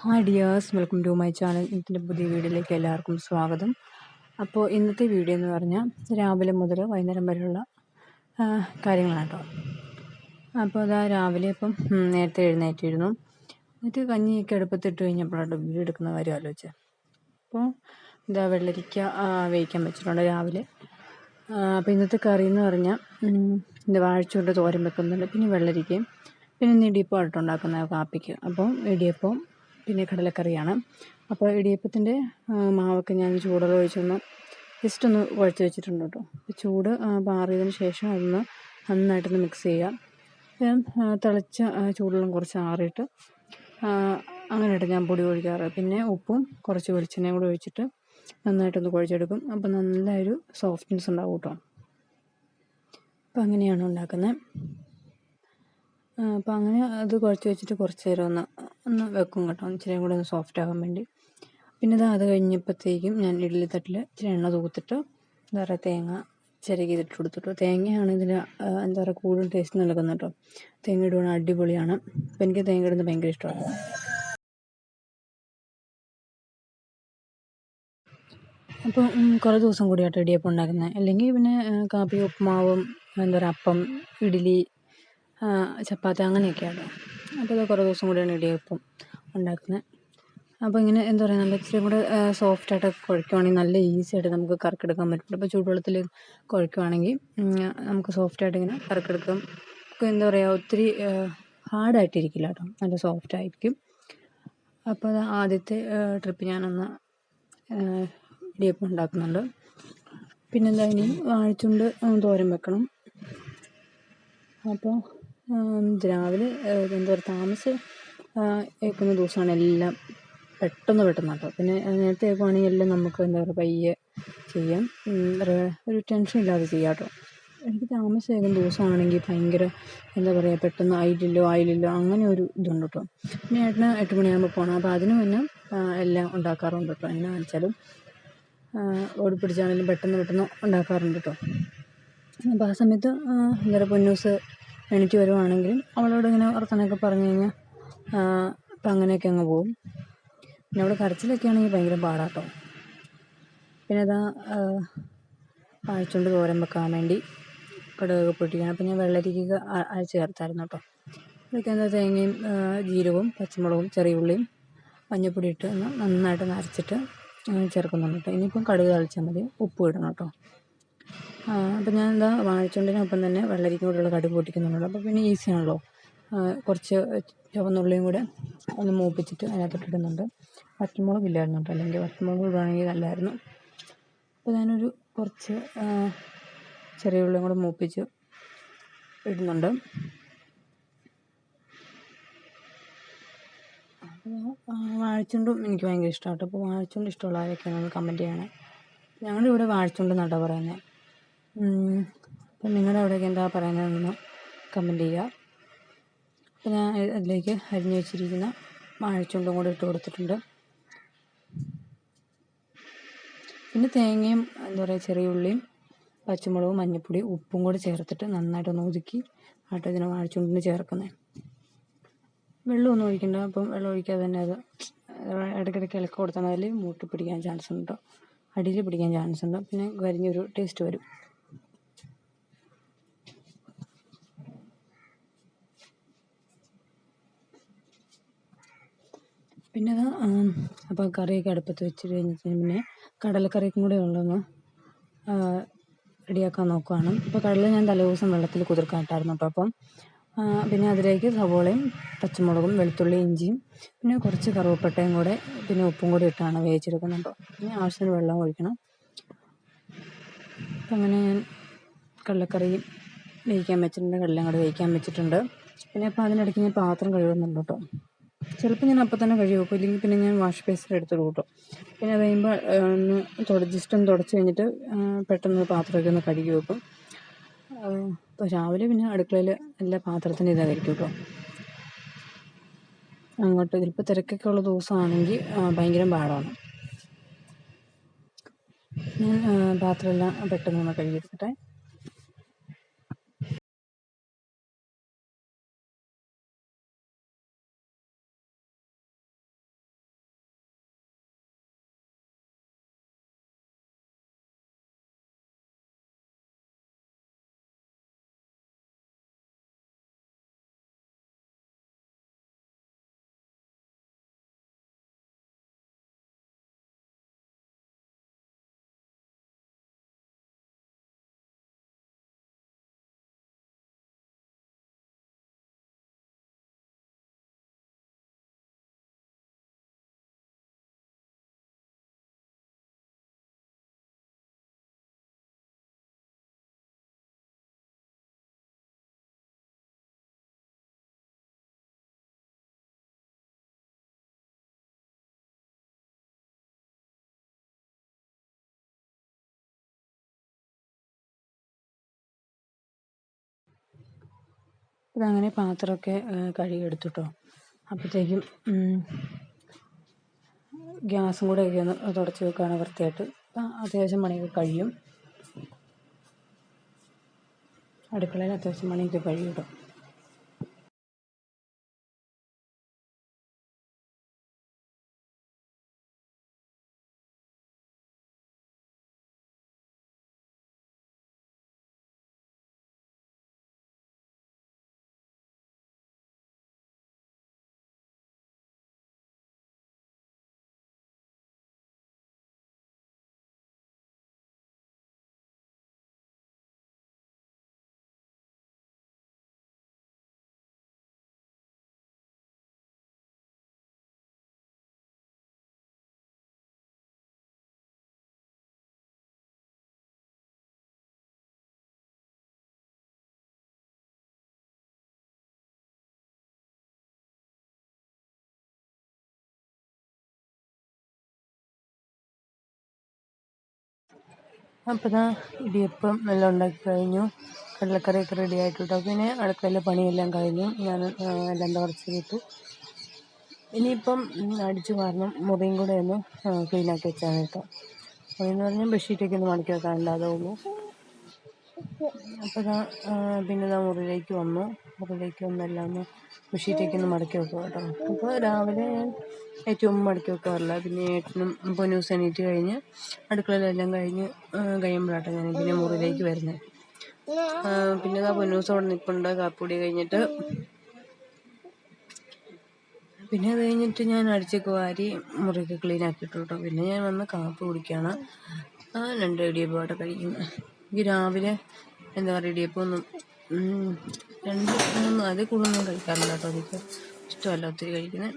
Hi dears welcome to my channel ഇന്നത്തെ പുതിയ വീഡിയോയിലേക്ക് എല്ലാവർക്കും സ്വാഗതം. അപ്പോൾ ഇന്നത്തെ വീഡിയോ എന്ന് പറഞ്ഞാൽ രാവിലെ മുതൽ വൈകുന്നേരം വരെയുള്ള കാര്യങ്ങളാണ് കേട്ടോ. അപ്പോൾ അതാ രാവിലെ ഇപ്പം നേരത്തെ എഴുന്നേറ്റിരുന്നു. എന്നിട്ട് കഞ്ഞിയൊക്കെ അടുപ്പത്തിട്ട് കഴിഞ്ഞപ്പോഴാണ് വീഡിയോ എടുക്കുന്ന കാര്യം ആലോചിച്ചത് അപ്പോൾ ഇതാ വെള്ളരിക്ക വേവിക്കാൻ വെച്ചിട്ടുണ്ട് രാവിലെ. അപ്പോൾ ഇന്നത്തെ കറി എന്ന് പറഞ്ഞാൽ ഇത് വാഴച്ചുകൊണ്ട് തോരം വെക്കുന്നുണ്ട്. പിന്നെ വെള്ളരിക്കയും പിന്നെ ഇന്ന് ഇടിയപ്പം ആയിട്ടുണ്ടാക്കുന്ന കാപ്പിക്ക്. അപ്പം ഇടിയപ്പം പിന്നെ കടലക്കറിയാണ്. അപ്പോൾ ഇടിയപ്പത്തിന്റെ മാവൊക്കെ ഞാൻ ചൂടല ഒഴിച്ചൊന്ന് ജസ്റ്റ് ഒന്ന് കുഴച്ച് വെച്ചിട്ടുണ്ട് കേട്ടോ. ചൂട് പാറിയതിന് ശേഷം അതൊന്ന് നന്നായിട്ടൊന്ന് മിക്സ് ചെയ്യുക തിളച്ച ചൂടെല്ലാം കുറച്ച് ആറിയിട്ട് അങ്ങനെ അങ്ങനെയായിട്ട് ഞാൻ പൊടി ഒഴിക്കാറ്. പിന്നെ ഉപ്പും കുറച്ച് വെളിച്ചെണ്ണയും കൂടി ഒഴിച്ചിട്ട് നന്നായിട്ടൊന്ന് കുഴച്ചെടുക്കും. അപ്പോൾ നല്ലൊരു സോഫ്റ്റ്നെസ് ഉണ്ടാവും കേട്ടോ. അപ്പോൾ അങ്ങനെയാണ് ഉണ്ടാക്കുന്നത്. അപ്പോൾ അങ്ങനെ അത് കുഴച്ച് വെച്ചിട്ട് കുറച്ച് നേരം ഒന്ന് ഒന്ന് വെക്കും കേട്ടോ. ഇച്ചിരി കൂടെ ഒന്ന് സോഫ്റ്റ് ആകാൻ വേണ്ടി. പിന്നെ ഇത് അത് കഴിഞ്ഞപ്പോഴത്തേക്കും ഞാൻ ഇഡ്ഡലി തട്ടിൽ ഇച്ചിരി എണ്ണ തൂത്തിട്ട് എന്താ പറയുക തേങ്ങ ചിരകി ഇതിട്ട് കൊടുത്തിട്ടു. തേങ്ങയാണ് ഇതിന് എന്താ പറയുക കൂടുതൽ ടേസ്റ്റ് നൽകുന്നത് കേട്ടോ. തേങ്ങ ഇടുവാണ് അടിപൊളിയാണ്. അപ്പം എനിക്ക് തേങ്ങ ഇടുന്നത് ഭയങ്കര ഇഷ്ടമാണ്. അപ്പോൾ കുറേ ദിവസം കൂടിയാട്ടോ ഇടിയപ്പം ഉണ്ടാക്കുന്നത് അല്ലെങ്കിൽ പിന്നെ കാപ്പി ഉപ്പുമാവും എന്താ പറയുക അപ്പം ഇഡ്ഡലി ചപ്പാത്തി അങ്ങനെയൊക്കെയാണ്. അപ്പോൾ ഇത് കുറേ ദിവസം കൂടിയാണ് ഇടിയപ്പം ഉണ്ടാക്കുന്നത് അപ്പോൾ ഇങ്ങനെ എന്താ പറയുക നമ്മൾ ഇച്ചിരി കൂടെ സോഫ്റ്റായിട്ടൊക്കെ കുഴയ്ക്കുവാണെങ്കിൽ നല്ല ഈസി ആയിട്ട് നമുക്ക് കറക്കെടുക്കാൻ പറ്റും. അപ്പോൾ ചൂടുവെള്ളത്തിൽ കുഴയ്ക്കുവാണെങ്കിൽ ഉം, നമുക്ക് സോഫ്റ്റായിട്ട് ഇങ്ങനെ കറക്കെടുക്കാം. എന്താ പറയുക ഒത്തിരി ഹാർഡായിട്ടിരിക്കില്ല കേട്ടോ. നല്ല സോഫ്റ്റ് ആയിരിക്കും. അപ്പോൾ അത് ആദ്യത്തെ ട്രിപ്പ് ഞാനൊന്ന് ഇടിയപ്പം ഉണ്ടാക്കുന്നുണ്ട്. പിന്നെന്താ ഇനി വാഴച്ചുണ്ട് തോരൻ വെക്കണം. അപ്പോൾ രാവിലെ എന്താ പറയുക താമസം ഏൽക്കുന്ന ദിവസമാണ് എല്ലാം പെട്ടെന്ന് പെട്ടെന്ന് കേട്ടോ. പിന്നെ നേരത്തെ ഏൽക്കുവാണെങ്കിൽ എല്ലാം നമുക്ക് എന്താ പറയുക പയ്യെ ചെയ്യാം. ഒരു- ടെൻഷൻ ഇല്ലാതെ ചെയ്യാം കേട്ടോ. എനിക്ക് താമസം ഏൽക്കുന്ന ദിവസമാണെങ്കിൽ ഭയങ്കര എന്താ പറയുക പെട്ടെന്ന് ആയില്ലല്ലോ ആയില്ലല്ലോ അങ്ങനെ ഒരു ഇതുണ്ട് കേട്ടോ. പിന്നെ ഏട്ടന് എട്ട് മണിയാകുമ്പോൾ പോകണം അപ്പോൾ അതിന് മുന്നേ എല്ലാം ഉണ്ടാക്കാറുണ്ട് കേട്ടോ. എന്നാ കാണിച്ചാലും ഓടി പിടിച്ചാണെങ്കിലും പെട്ടെന്ന് പെട്ടെന്ന് ഉണ്ടാക്കാറുണ്ട് കേട്ടോ. അപ്പോൾ ആ സമയത്ത് എന്താ പറയുക പൊന്നൂസ് എണീറ്റ് വരുവാണെങ്കിലും അവളോട് ഇങ്ങനെ വർത്തമാനമൊക്കെ പറഞ്ഞു കഴിഞ്ഞാൽ അപ്പം അങ്ങനെയൊക്കെ അങ്ങ് പോകും. പിന്നെ അവൾ കരച്ചിലൊക്കെ ആണെങ്കിൽ ഭയങ്കര പാടാട്ടോ. പിന്നെ അതാ വാഴച്ചുണ്ട് തോരൻ വെക്കാൻ വേണ്ടി കടുകൊക്കെ പൊട്ടിക്കണം അപ്പം ഞാൻ വെള്ളരിക്ക അരച്ച് ചേർത്തായിരുന്നു കേട്ടോ. ഇതൊക്കെ എന്താ തേങ്ങയും ജീരകവും പച്ചമുളകും ചെറിയ ഉള്ളിയും മഞ്ഞപ്പൊടി ഇട്ട് നന്നായിട്ട് നരച്ചിട്ട് ചേർക്കുന്നുണ്ട് കേട്ടോ. ഇനിയിപ്പം കടുക് തളിച്ചാൽ മതി. ഉപ്പ് ഇടണം കേട്ടോ. അപ്പം ഞാൻ എന്താ വാഴച്ചുണ്ടിനൊപ്പം തന്നെ വെള്ളരിക്കും കൂടെയുള്ള കടുക് പൊട്ടിക്കുന്നുണ്ട്. അപ്പോൾ പിന്നെ ഈസി ആണല്ലോ. കുറച്ച് ചുവന്നുള്ളിയും കൂടെ ഒന്ന് മൂപ്പിച്ചിട്ട് അതിനകത്തിട്ടിടുന്നുണ്ട് വറ്റൽമുളക് ഇല്ലായിരുന്നു കേട്ടോ അല്ലെങ്കിൽ വറ്റൽമുളക് ഇടുകയാണെങ്കിൽ നല്ലതായിരുന്നു അപ്പോൾ ഞാനൊരു കുറച്ച് ചെറിയ ഉള്ളിയും കൂടെ മൂപ്പിച്ച് ഇടുന്നുണ്ട്. വാഴച്ചുണ്ടും എനിക്ക് ഭയങ്കര ഇഷ്ടമാണ് കേട്ടോ. അപ്പോൾ വാഴച്ചുണ്ട് ഇഷ്ടമുള്ള ആരൊക്കെയാണെന്ന് കമന്റ് ചെയ്യണേ. ഞങ്ങളുടെ ഇവിടെ നട്ടാ പറയുന്നത് അപ്പം നിങ്ങളുടെ അവിടെയൊക്കെ എന്താ പറയുന്നതെന്ന് കമന്റ് ചെയ്യുക. അപ്പം ഞാൻ അതിലേക്ക് അരിഞ്ഞു വെച്ചിരിക്കുന്ന വാഴച്ചുണ്ടും കൂടി ഇട്ട് കൊടുത്തിട്ടുണ്ട്. പിന്നെ തേങ്ങയും എന്താ പറയുക ചെറിയ ഉള്ളിയും പച്ചമുളകും മഞ്ഞൾപ്പൊടി ഉപ്പും കൂടി ചേർത്തിട്ട് നന്നായിട്ടൊന്ന് ഒതുക്കി ആട്ടോ ഇതിന് വാഴച്ചുണ്ടിന് ചേർക്കുന്നത് വെള്ളമൊന്നും ഒഴിക്കണ്ട. അപ്പം വെള്ളം ഒഴിക്കാതെ തന്നെ അത് ഇടയ്ക്കിടയ്ക്ക് ഇളക്കി കൊടുത്താൽ അതിൽ മൂട്ടി പിടിക്കാൻ ചാൻസ് ഉണ്ട്? അടിയിൽ പിടിക്കാൻ ചാൻസ് ഉണ്ട്? പിന്നെ കരിഞ്ഞൊരു ടേസ്റ്റ് വരും. പിന്നെ അത് അപ്പോൾ കറിയൊക്കെ അടുപ്പത്ത് വെച്ച് കഴിഞ്ഞിട്ട് പിന്നെ കടലക്കറിയും കൂടെ ഉള്ളൊന്ന് റെഡിയാക്കാൻ നോക്കുവാണ്. അപ്പോൾ കടല ഞാൻ തലേദിവസം വെള്ളത്തിൽ കുതിർക്കാൻ ഇട്ടായിരുന്നു കേട്ടോ അപ്പം. പിന്നെ അതിലേക്ക് സവോളയും പച്ചമുളകും വെളുത്തുള്ളി ഇഞ്ചിയും പിന്നെ കുറച്ച് കറുവപ്പട്ടയും കൂടെ പിന്നെ ഉപ്പും കൂടി ഇട്ടാണ് വേവിച്ചെടുക്കുന്നത് കേട്ടോ പിന്നെ ആവശ്യത്തിന് വെള്ളം ഒഴിക്കണം. അപ്പം അങ്ങനെ ഞാൻ കടലക്കറി വേവിക്കാൻ വെച്ചിട്ടുണ്ട് കടലയും കൂടെ വേവിക്കാൻ വെച്ചിട്ടുണ്ട്. പിന്നെ അപ്പോൾ അതിനിടയ്ക്ക് ഞാൻ പാത്രം കഴുകുന്നുണ്ട് കേട്ടോ ചിലപ്പോൾ ഞാൻ അപ്പം തന്നെ കഴുകി വെക്കും. ഇല്ലെങ്കിൽ പിന്നെ ഞാൻ വാഷ് ബേസിൽ എടുത്ത് കൂട്ടും പിന്നെ അത് കഴിയുമ്പോൾ ഒന്ന് തുട ജസ്റ്റ് ഒന്ന് തുടച്ച് കഴിഞ്ഞിട്ട് പെട്ടെന്ന് പാത്രമൊക്കെ ഒന്ന് കഴുകി വെക്കും. അപ്പോൾ രാവിലെ പിന്നെ അടുക്കളയിൽ എല്ലാ പാത്രത്തിന്റെ ഇതായിരിക്കും കേട്ടോ അങ്ങോട്ട് ഇതിലിപ്പോൾ തിരക്കൊക്കെ ഉള്ള ദിവസമാണെങ്കിൽ ഭയങ്കര പാടാണ്. ഞാൻ പാത്രമെല്ലാം പെട്ടെന്ന് ഒന്ന് കഴുകിയെടുക്കട്ടെ അതങ്ങനെ പാത്രമൊക്കെ കഴുകിയെടുത്തു കേട്ടോ അപ്പോഴത്തേക്കും ഗ്യാസും കൂടെ ഒക്കെ ഒന്ന് തുടച്ച് വെക്കുകയാണ് വൃത്തിയായിട്ട്. അത്യാവശ്യം പണിയൊക്കെ കഴിയും. അടുക്കളയിൽ അത്യാവശ്യം പണിയൊക്കെ കഴിയും കേട്ടോ. അപ്പോൾ ഇതാ ഇടിയപ്പം എല്ലാം ഉണ്ടാക്കി കഴിഞ്ഞു. കടലക്കറിയൊക്കെ റെഡി ആയിട്ടുണ്ടോ. പിന്നെ അടുക്കളയിലെ പണിയെല്ലാം കഴിഞ്ഞു. ഞാൻ എല്ലാം തുറച്ചിട്ടു ഇനിയിപ്പം അടിച്ചു കാരണം മുറിയും കൂടെ ഒന്ന് ക്ലീനാക്കി വെച്ചാൽ കേട്ടോ. മുറിയെന്ന് പറഞ്ഞാൽ ബെഡ്ഷീറ്റൊക്കെ ഒന്ന് മടക്കി വെക്കാനുണ്ട് ഉള്ളൂ അപ്പോൾ ഇതാ പിന്നെ ഇതാ മുറിയിലേക്ക് വന്നു. മുറിയിലേക്ക് വന്നെല്ലാം ഒന്ന് ബെഡ്ഷീറ്റൊക്കെ ഒന്ന് മടക്കി വെക്കും കേട്ടോ. അപ്പോൾ രാവിലെ ഞാൻ ഏറ്റവും മടക്കി വെക്കാറില്ല പിന്നെ ഏട്ടനും പൊന്നൂസ് എണീറ്റ് കഴിഞ്ഞ് അടുക്കളയിലെല്ലാം കഴിഞ്ഞ് കഴിയുമ്പോഴാട്ടോ ഞാൻ പിന്നെ മുറിയിലേക്ക് വരുന്നത് പിന്നെ ആ പൊന്നൂസ് അവിടെ നിൽപ്പുണ്ട്. കാപ്പിപ്പൊടി കഴിഞ്ഞിട്ട് പിന്നെ അത് കഴിഞ്ഞിട്ട് ഞാൻ അടിച്ചൊക്കെ വാരി മുറിയൊക്കെ ക്ലീൻ ആക്കിയിട്ടു കേട്ടോ പിന്നെ ഞാൻ വന്ന് കാപ്പി കുടിക്കുകയാണ് രണ്ട് ഇടിയപ്പ് അവിടെ കഴിക്കുന്നത് എനിക്ക് രാവിലെ എന്താ പറയുക ഇടിയപ്പൊന്നും രണ്ട് മൂന്ന് അതിൽ കൂടുതലൊന്നും കഴിക്കാറില്ല കേട്ടോ എനിക്ക്. ഇഷ്ടമല്ല ഒത്തിരി കഴിക്കുന്നത്.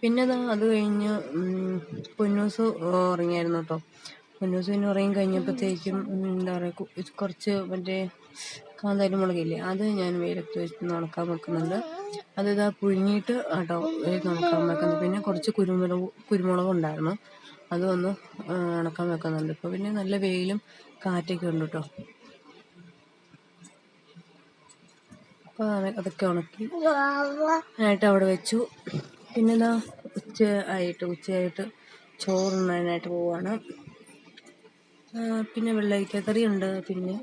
പിന്നെ അത് കഴിഞ്ഞ് പൊന്നൂസ് ഉറങ്ങിയായിരുന്നു കേട്ടോ പൊന്നൂസ് പിന്നെ ഉറങ്ങി കഴിഞ്ഞപ്പോഴത്തേക്കും എന്താ പറയുക കുറച്ച് മറ്റേ കാന്താരി മുളകില്ലേ അത് ഞാൻ വെയിലത്ത് വെച്ച് ഉണക്കാൻ വെക്കുന്നുണ്ട്. അത് ഇതാ പുഴുങ്ങിയിട്ട് കേട്ടോ ഉണക്കാൻ വെക്കുന്നത് പിന്നെ കുറച്ച് കുരുമുളക് കുരുമുളകും ഉണ്ടായിരുന്നു. അതും ഒന്ന് ഉണക്കാൻ വെക്കുന്നുണ്ട്. ഇപ്പോൾ പിന്നെ നല്ല വെയിലും കാറ്റൊക്കെ ഉണ്ട് കേട്ടോ അപ്പോൾ അതൊക്കെ ഉണക്കി ആയിട്ട് അവിടെ വെച്ചു. പിന്നെ ഇതാ ഉച്ച ആയിട്ട് ഉച്ചയായിട്ട് ചോറുണ്ണാനായിട്ട് പോവാണ്. പിന്നെ വെള്ളരിക്ക ഉണ്ട് പിന്നെ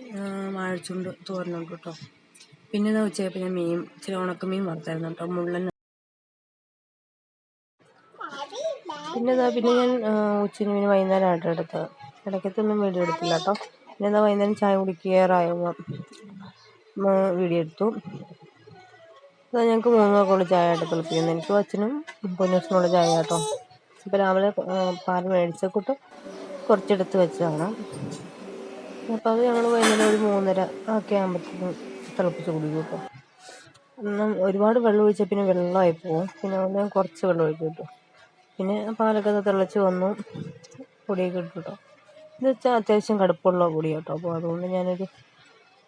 വാഴച്ചുണ്ട് തോരനുണ്ട് കേട്ടോ. പിന്നെ എന്താ ഉച്ചയായപ്പോൾ ഞാൻ മീൻ ചില ഉണക്കമീൻ വറുത്തായിരുന്നു കേട്ടോ മുള്ളൻ. പിന്നെ എന്താ പിന്നെ ഞാൻ ഉച്ചയ്ക്ക് പിന്നെ വൈകുന്നേരം ആട്ടോ എടുത്തത്. ഇടയ്ക്കത്തൊന്നും വീഡിയോ എടുത്തില്ല കേട്ടോ. പിന്നെ എന്താ വൈകുന്നേരം ചായ കുടിക്കാറായപ്പോൾ വീഡിയോ എടുത്തു. അത് ഞങ്ങൾക്ക് മൂന്ന് പേർക്കുള്ള ചായ ആയിട്ട് തിളപ്പിക്കുന്നത് എനിക്കും അച്ഛനും പൊന്നച്ഛനുള്ള ചായ കേട്ടോ ഇപ്പോൾ രാവിലെ പാൽ മേടിച്ച കൂട്ട് കുറച്ചെടുത്ത് വെച്ചതാണ്. അപ്പോൾ അത് ഞങ്ങൾ വൈകുന്നേരം ഒരു മൂന്നര ഒക്കെ ആകുമ്പോഴത്തേക്കും തിളപ്പിച്ച് കുടിക്കും കേട്ടോ ഒരുപാട് വെള്ളം ഒഴിച്ചാൽ പിന്നെ വെള്ളമായി പോകും പിന്നെ അതുകൊണ്ട് കുറച്ച് വെള്ളം ഒഴിച്ചു കിട്ടും പിന്നെ പാലൊക്കെ തിളച്ച് വന്നു. പൊടിയൊക്കെ ഇട്ടു കേട്ടോ ഇത് വെച്ചാൽ അത്യാവശ്യം കടുപ്പുള്ള പൊടി കേട്ടോ അപ്പോൾ അതുകൊണ്ട് ഞാനൊരു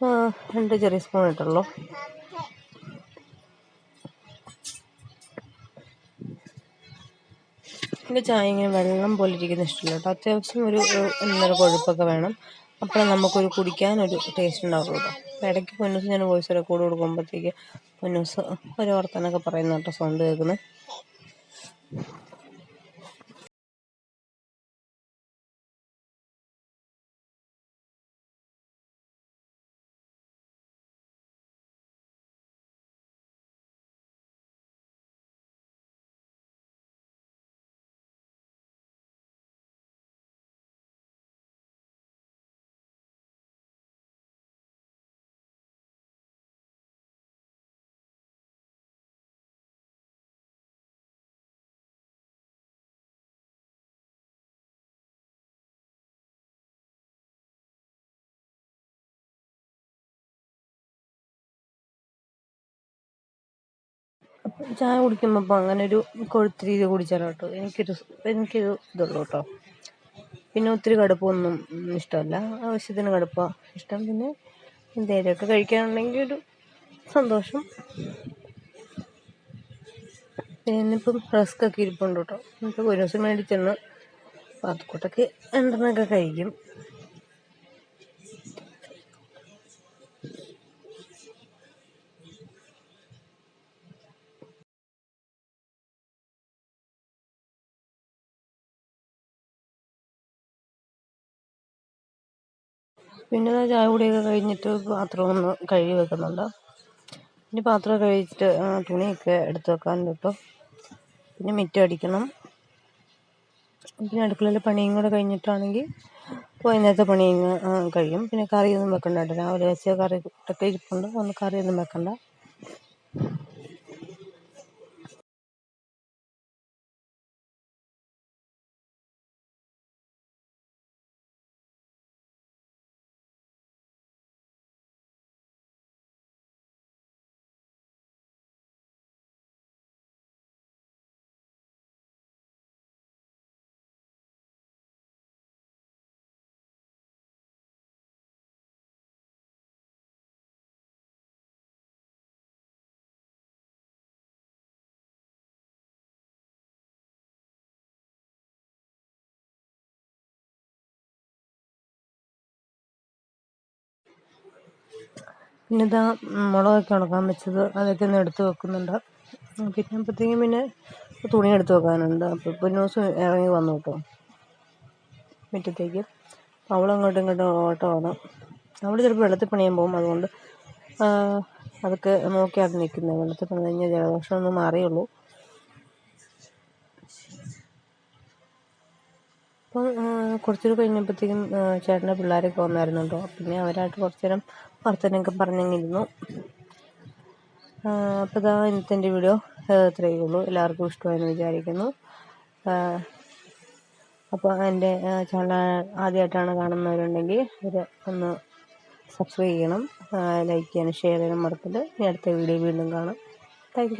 രണ്ട് ചെറിയ സ്പൂൺ ഇട്ടുള്ളൂ. എന്റെ ചായ ഇങ്ങനെ വെള്ളം പോലെ ഇരിക്കുന്ന ഇഷ്ടമില്ല കേട്ടോ. അത്യാവശ്യം ഒരു ഒന്നര കൊഴുപ്പൊക്കെ വേണം. അപ്പോൾ നമുക്കൊരു കുടിക്കാനൊരു ടേസ്റ്റ് ഉണ്ടാവുള്ളൂ കേട്ടോ. ഇടയ്ക്ക് പൊന്നൂസ് ഞാൻ വോയിസ് റെക്കോർഡ് കൊടുക്കുമ്പോഴത്തേക്ക് പൊന്നൂസ് ഒരു വർത്തനൊക്കെ പറയുന്ന കേട്ടോ സൗണ്ട് കേൾക്കുന്നത് ചായ കുടിക്കുമ്പോൾ അപ്പോൾ അങ്ങനെ ഒരു കൊഴുത്ത രീതി കുടിച്ചാലോ കേട്ടോ എനിക്കൊരു എനിക്കൊരു ഇതുള്ളൂ കേട്ടോ പിന്നെ ഒത്തിരി കടുപ്പമൊന്നും ഇഷ്ടമല്ല. ആവശ്യത്തിന് കടുപ്പാണ് ഇഷ്ടം. പിന്നെ എന്തെങ്കിലുമൊക്കെ കഴിക്കാനുണ്ടെങ്കിൽ ഒരു സന്തോഷം. പിന്നെ ഇപ്പം റസ്ക്കൊക്കെ ഇരിപ്പുണ്ട് കേട്ടോ ഇപ്പം ഒരു ദിവസം മേടിച്ചെന്ന് പാത്തക്കൂട്ടൊക്കെ രണ്ടെണ്ണമൊക്കെ കഴിക്കും. പിന്നെ ചായ കുടിയൊക്കെ കഴിഞ്ഞിട്ട് പാത്രം ഒന്ന് കഴുകി വെക്കുന്നുണ്ട്. പിന്നെ പാത്രം കഴിച്ചിട്ട് തുണിയൊക്കെ എടുത്ത് വെക്കാനുണ്ട് കേട്ടോ പിന്നെ മിറ്റം അടിക്കണം. പിന്നെ അടുക്കളയിലെ പണിയും കൂടെ കഴിഞ്ഞിട്ടാണെങ്കിൽ വൈകുന്നേരത്തെ പണി അങ്ങ് കഴിയും. പിന്നെ കറിയൊന്നും വെക്കണ്ട കേട്ടോ. രാവിലെ വെച്ച കറി ഒക്കെ ഇരിപ്പുണ്ട്. ഒന്ന് കറിയൊന്നും വെക്കണ്ട. പിന്നെ ഇതാ മുളകൊക്കെ ഉണക്കാൻ വെച്ചത് അതൊക്കെ ഒന്ന് എടുത്ത് വെക്കുന്നുണ്ട്. പിന്നെ അപ്പോഴത്തേക്കും പിന്നെ തുണി എടുത്ത് വെക്കാനുണ്ട്. അപ്പോൾ ഇപ്പോൾ ന്യൂസ് ഇറങ്ങി വന്നു കേട്ടോ മുറ്റത്തേക്ക്. അവളങ്ങോട്ടും ഇങ്ങോട്ടും ഓട്ടമാണ് അവൾ ചിലപ്പോൾ വെള്ളത്തിൽ പണിയാൻ പോകും. അതുകൊണ്ട് അതൊക്കെ നോക്കിയാണ് നിൽക്കുന്നത്. വെള്ളത്തിൽ പണി കഴിഞ്ഞാൽ ജലദോഷം ഒന്ന് മാറിയുള്ളൂ. അപ്പം കുറച്ചൊരു കഴിഞ്ഞപ്പോഴത്തേക്കും ചേട്ടന്റെ പിള്ളേരൊക്കെ വന്നായിരുന്നു കേട്ടോ പിന്നെ അവരായിട്ട് കുറച്ച് നേരം വർത്തനൊക്കെ പറഞ്ഞങ്ങിരുന്നു അപ്പോൾ ഇതാ ഇന്നത്തെ എന്റെ വീഡിയോ ഇത്രയേ ഉള്ളൂ. എല്ലാവർക്കും ഇഷ്ടമായെന്ന് വിചാരിക്കുന്നു. അപ്പോൾ എന്റെ ചാനൽ ആദ്യമായിട്ടാണ് കാണുന്നവരുണ്ടെങ്കിൽ ഒരു ഒന്ന് സബ്സ്ക്രൈബ് ചെയ്യണം. ലൈക്ക് ചെയ്യാനും ഷെയർ ചെയ്യാനും മറക്കരുത്. ഇനി അടുത്ത വീഡിയോ വീണ്ടും കാണാം. താങ്ക്